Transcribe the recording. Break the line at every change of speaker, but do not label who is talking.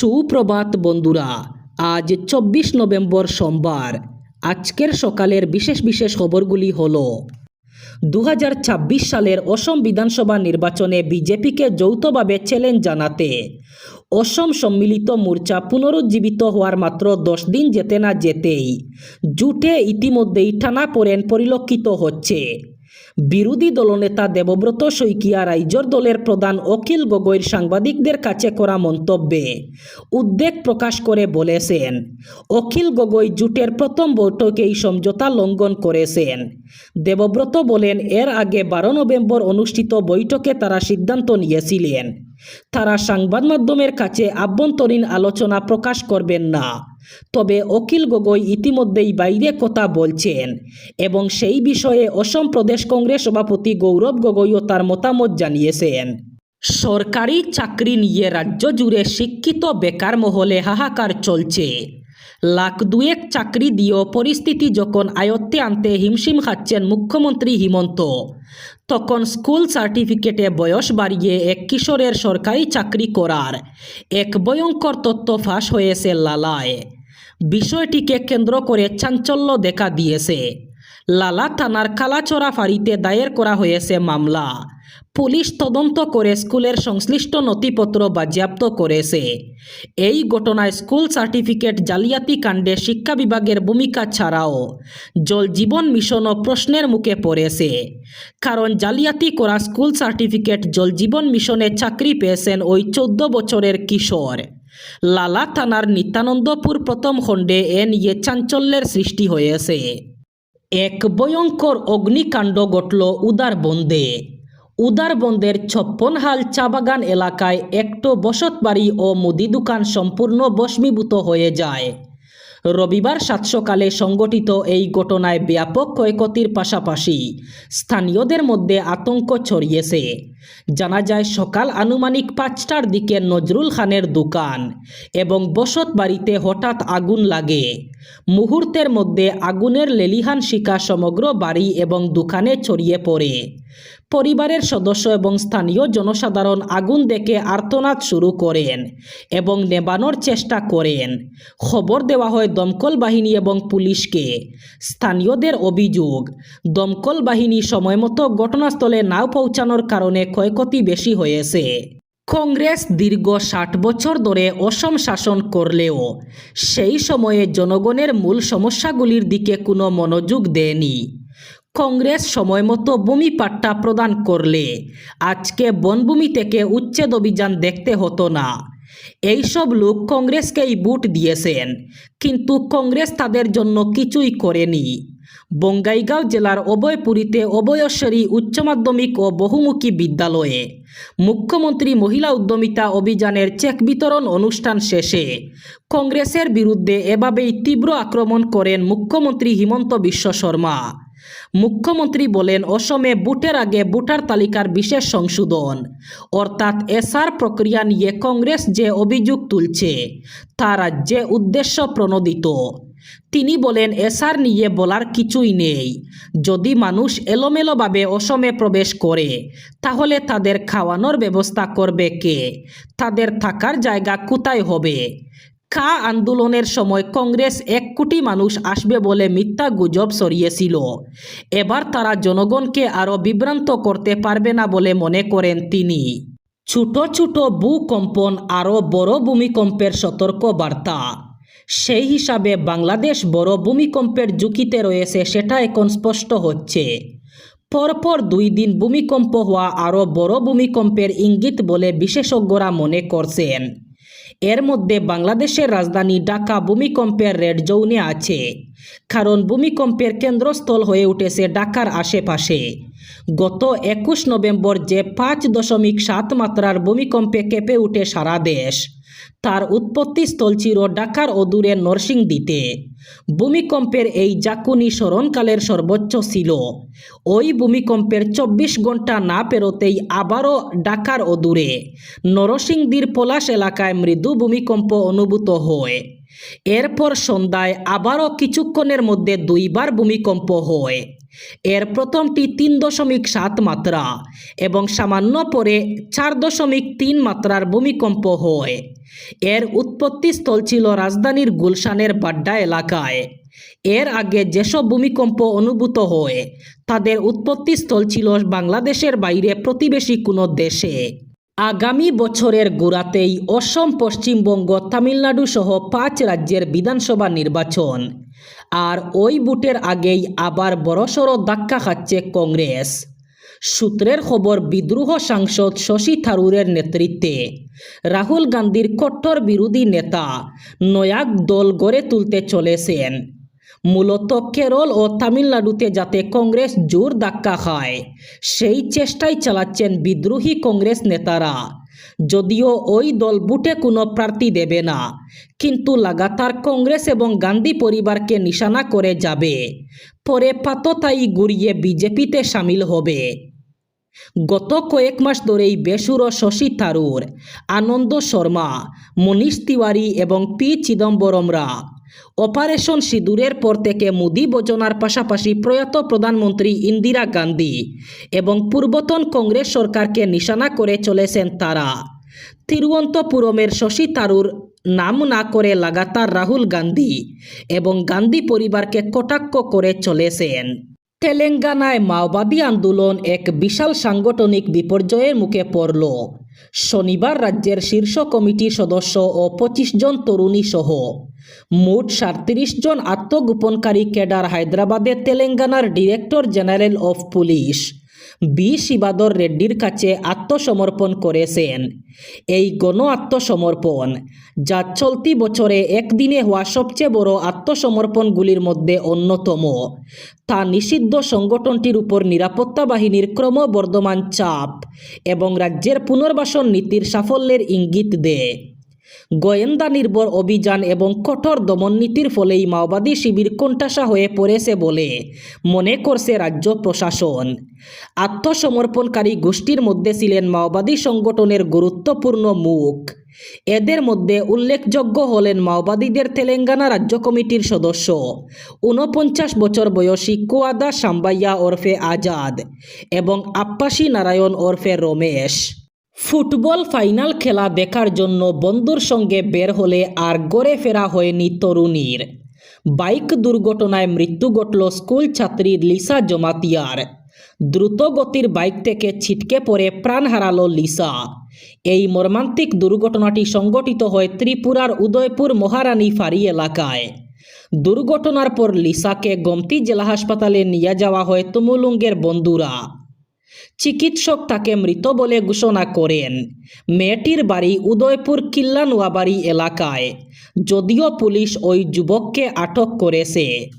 সুপ্রভাত বন্ধুরা, আজ চব্বিশ নভেম্বর সোমবার। আজকের সকালের বিশেষ বিশেষ খবরগুলি হল দু হাজার ছাব্বিশ সালের অসম বিধানসভা নির্বাচনে বিজেপিকে যৌথভাবে চ্যালেঞ্জ জানাতে, অসম সম্মিলিত মোর্চা পুনরুজ্জীবিত হওয়ার মাত্র দশ দিন যেতে না যেতেই জুটে ইতিমধ্যেই টানা পড়েন পরিলক্ষিত হচ্ছে। বিরোধী দলনেতা দেবব্রত শইকিয়া রাইজর দলের প্রধান অখিল গগৈর সাংবাদিকদের কাছে করা মন্তব্যে উদ্বেগ প্রকাশ করে বলেছেন, অখিল গগৈ জুটের প্রথম বৈঠকেই সমঝোতা লঙ্ঘন করেছেন। দেবব্রত বলেন, এর আগে বারো নভেম্বর অনুষ্ঠিত বৈঠকে তারা সিদ্ধান্ত নিয়েছিলেন। তারা সংবাদ মাধ্যমের কাছে আভ্যন্তরীণ আলোচনা প্রকাশ করবেন না। তবে অখিল গগৈ ইতিমধ্যেই বাইরে কথা বলছেন এবং সেই বিষয়ে অসম প্রদেশ কংগ্রেস সভাপতি গৌরব গগৈও তার মতামত জানিয়েছেন। সরকারি চাকরি নিয়ে রাজ্য জুড়ে শিক্ষিত বেকার মহলে হাহাকার চলছে। লাখ দুয়েক চাকরি দিয়েও পরিস্থিতি যখন আয়ত্তে আনতে হিমশিম খাচ্ছেন মুখ্যমন্ত্রী হিমন্ত, তখন স্কুল সার্টিফিকেটে বয়স বাড়িয়ে এক কিশোরের সরকারি চাকরি করার এক ভয়ঙ্কর তথ্য ফাঁস হয়েছে লালায়। বিষয়টিকে কেন্দ্র করে চাঞ্চল্য দেখা দিয়েছে। লালা থানার কালাচড়া ফাঁড়িতে দায়ের করা হয়েছে মামলা। পুলিশ তদন্ত করে স্কুলের সংশ্লিষ্ট নথিপত্র বাজেয়াপ্ত করেছে। এই ঘটনায় স্কুল সার্টিফিকেট জালিয়াতি কাণ্ডে শিক্ষা বিভাগের ভূমিকা ছাড়াও জল জীবন মিশনও প্রশ্নের মুখে পড়েছে। কারণ জালিয়াতি করা স্কুল সার্টিফিকেট জল জীবন মিশনে চাকরি পেয়েছেন ওই চোদ্দ বছরের কিশোর। লালা থানার নিত্যানন্দপুর প্রথম খণ্ডে এ নিয়ে চাঞ্চল্যের সৃষ্টি হয়েছে। এক ভয়ঙ্কর অগ্নিকাণ্ড ঘটল উদারবন্দে উদারবন্দের ছপ্পনহাল চা বাগান এলাকায় একটো বসতবাড়ি ও মুদি দোকান সম্পূর্ণ বস্মীভূত হয়ে যায়। রবিবার সাত সকালে সংগঠিত এই ঘটনায় ব্যাপক ক্ষয়ক্ষতির পাশাপাশি স্থানীয়দের মধ্যে আতঙ্ক ছড়িয়েছে। জানা যায় সকাল আনুমানিক পাঁচটার দিকে নজরুল খানের দোকান এবং বসত বাড়িতে হঠাৎ আগুন লাগে। মুহূর্তের মধ্যে আগুনের লেলিহান শিকা সমগ্র বাড়ি এবং দোকানে ছড়িয়ে পড়ে। পরিবারের সদস্য এবং স্থানীয় জনসাধারণ আগুন দেখে আর্তনাদ শুরু করেন এবং নেবানোর চেষ্টা করেন। খবর দেওয়া হয় দমকল বাহিনী এবং পুলিশকে। স্থানীয়দের অভিযোগ, দমকল বাহিনী সময়মতো ঘটনাস্থলে নাও পৌঁছানোর কারণে ক্ষয়ক্ষতি বেশি হয়েছে। কংগ্রেস দীর্ঘ ষাট বছর ধরে অসম শাসন করলেও সেই সময়ে জনগণের মূল সমস্যাগুলির দিকে কোনো মনোযোগ দেয়নি। কংগ্রেস সময়মতো ভূমি পাট্টা প্রদান করলে আজকে বনভূমি থেকে উচ্ছেদ অভিযান দেখতে হতো না। এইসব লোক কংগ্রেসকেই বুট দিয়েছেন, কিন্তু কংগ্রেস তাদের জন্য কিছুই করেনি। বঙ্গাইগাঁও জেলার অভয়পুরীতে অভয়শ্বরী উচ্চ মাধ্যমিক ও বহুমুখী বিদ্যালয়ে। মুখ্যমন্ত্রী মহিলা উদ্যমিতা অভিযানের চেক বিতরণ অনুষ্ঠান শেষে কংগ্রেসের বিরুদ্ধে এভাবেই তীব্র আক্রমণ করেন মুখ্যমন্ত্রী হিমন্ত বিশ্ব শর্মা। মুখ্যমন্ত্রী বলেন, অসমে বুটের আগে ভোটার তালিকার বিশেষ সংশোধন, অর্থাৎ এসআর প্রক্রিয়া নিয়ে কংগ্রেস যে অভিযোগ তুলছে, তা রাজ্যে উদ্দেশ্য প্রণোদিত। তিনি বলেন এসআর নিয়ে বলার কিছুই নেই। যদি মানুষ এলোমেলোভাবে অসমে প্রবেশ করে, তাহলে তাদের খাওয়ানোর ব্যবস্থা করবে কে? তাদের থাকার জায়গা কোথায় হবে? কা আন্দোলনের সময় কংগ্রেস এক কোটি মানুষ আসবে বলে মিথ্যা গুজব সরিয়েছিল এবার তারা জনগণকে আরও বিভ্রান্ত করতে পারবে না বলে মনে করেন তিনি। ছোট ছোট ভূকম্পন আরও বড় ভূমিকম্পের সতর্ক বার্তা সেই হিসাবে বাংলাদেশ বড় ভূমিকম্পের ঝুঁকিতে রয়েছে সেটা এখন স্পষ্ট হচ্ছে। পরপর দুই দিন ভূমিকম্প হওয়া আরও বড় ভূমিকম্পের ইঙ্গিত বলে বিশেষজ্ঞরা মনে করছেন। এর মধ্যে বাংলাদেশের রাজধানী ঢাকা ভূমিকম্পের রেড জোনে আছে, কারণ ভূমিকম্পের কেন্দ্রস্থল হয়ে উঠেছে ঢাকার আশেপাশে। গত একুশ নভেম্বর যে পাঁচ দশমিক সাত মাত্রার ভূমিকম্পে কেঁপে উঠে সারা দেশ। তার উৎপত্তিস্থল ছিল ঢাকার অদূরে নরসিংদীতে। ভূমিকম্পের এই জাকুনি স্মরণকালের সর্বোচ্চ ছিল। ওই ভূমিকম্পের চব্বিশ ঘণ্টা না পেরোতেই আবারও ঢাকার অদূরে নরসিংদীর পলাশ এলাকায় মৃদু ভূমিকম্প অনুভূত হয়। এরপর সন্ধ্যায় আবারও কিছুক্ষণের মধ্যে দুইবার ভূমিকম্প হয়। এর প্রথমটি তিন দশমিক সাত মাত্রা এবং সামান্য পরে চার দশমিক তিন মাত্রার ভূমিকম্প হয়। এর উৎপত্তিস্থল ছিল রাজধানীর গুলশানের বাড্ডা এলাকায়। এর আগে যেসব ভূমিকম্প অনুভূত হয়, তাদের উৎপত্তিস্থল ছিল বাংলাদেশের বাইরে প্রতিবেশী কোনো দেশে। আগামী বছরের গোড়াতেই অসম, পশ্চিমবঙ্গ, তামিলনাড়ু সহ পাঁচ রাজ্যের বিধানসভা নির্বাচন। আর ওই বুটের আগেই আবার বড়সড় ধাক্কা খাচ্ছে কংগ্রেস। সূত্রের খবর, বিদ্রোহ সাংসদ শশী থারুরের নেতৃত্বে। রাহুল গান্ধীর কট্টর বিরোধী নেতা নয়াক দল গড়ে তুলতে চলেছেন। মূলত কেরল ও তামিলনাড়ুতে যাতে কংগ্রেস জোর ধাক্কা খায়, সেই চেষ্টাই চালাচ্ছেন বিদ্রোহী কংগ্রেস নেতারা। যদিও ওই দল বুটে কোনো প্রার্থী দেবে না, কিন্তু লাগাতার কংগ্রেস এবং গান্ধী পরিবারকে নিশানা করে যাবে। পরে পাততাই গুড়িয়ে বিজেপিতে সামিল হবে। গত কয়েক মাস ধরেই বেসুর শশী থারুর, আনন্দ শর্মা, মনীষ তিওয়ারি এবং পি চিদম্বরমরা অপারেশন সিঁদুরের পর থেকে মোদি বচনার পাশাপাশি প্রয়াত প্রধানমন্ত্রী ইন্দিরা গান্ধী এবং পূর্বতন কংগ্রেস সরকারকে নিশানা করে চলেছেন তারা। তিরুবন্তপুরমের শশী থারুর নাম না করে লাগাতার রাহুল গান্ধী এবং গান্ধী পরিবারকে কটাক্ষ করে চলেছেন। তেলেঙ্গানায় মাওবাদী আন্দোলন এক বিশাল সাংগঠনিক বিপর্যয়ের মুখে পড়ল। শনিবার রাজ্যের শীর্ষ কমিটির সদস্য ও পঁচিশ জন তরুণী সহ মোট সাঁত্রিশ জন আত্মগোপনকারী ক্যাডার হায়দ্রাবাদের তেলেঙ্গানার director general of police. B শিবাদর রেড্ডির কাছে আত্মসমর্পণ করেছেন। এই গণ আত্মসমর্পণ যা চলতি বছরে একদিনে হওয়া সবচেয়ে বড় আত্মসমর্পণগুলির মধ্যে অন্যতম, তা নিষিদ্ধ সংগঠনটির উপর নিরাপত্তা বাহিনীর ক্রমবর্ধমান চাপ এবং রাজ্যের পুনর্বাসন নীতির সাফল্যের ইঙ্গিত দেয়। গোয়েন্দা নির্ভর অভিযান এবং কঠোর দমন নীতির ফলেই মাওবাদী শিবির কোণঠাসা হয়ে পড়েছে বলে মনে করছে রাজ্য প্রশাসন। আত্মসমর্পণকারী গোষ্ঠীর মধ্যে ছিলেন মাওবাদী সংগঠনের গুরুত্বপূর্ণ মুখ। এদের মধ্যে উল্লেখযোগ্য হলেন মাওবাদীদের তেলেঙ্গানা রাজ্য কমিটির সদস্য, ঊনপঞ্চাশ বছর বয়সী কুয়াদা সাম্বাইয়া ওরফে আজাদ এবং আপ্পাসী নারায়ণ ওরফে রমেশ। ফুটবল ফাইনাল খেলা দেখার জন্য বন্ধুর সঙ্গে বের হলে আর গড়ে ফেরা হয়নি তরুণীর। বাইক দুর্ঘটনায় মৃত্যু ঘটল স্কুল ছাত্রী লিসা জমাতিয়ার। দ্রুত গতির বাইক থেকে ছিটকে পড়ে প্রাণ হারালো লিসা। এই মর্মান্তিক দুর্ঘটনাটি সংঘটিত হয় ত্রিপুরার উদয়পুর মহারানী ফাঁড়ি এলাকায়। দুর্ঘটনার পর লিসাকে গমতি জেলা হাসপাতালে নিয়ে যাওয়া হয় তুমুলুঙ্গের বন্ধুরা। চিকিৎসক তাকে মৃত বলে ঘোষণা করেন। মেয়েটির বাড়ি উদয়পুর কিল্লানুয়াবাড়ি এলাকায়। যদিও পুলিশ ওই যুবককে আটক করেছে।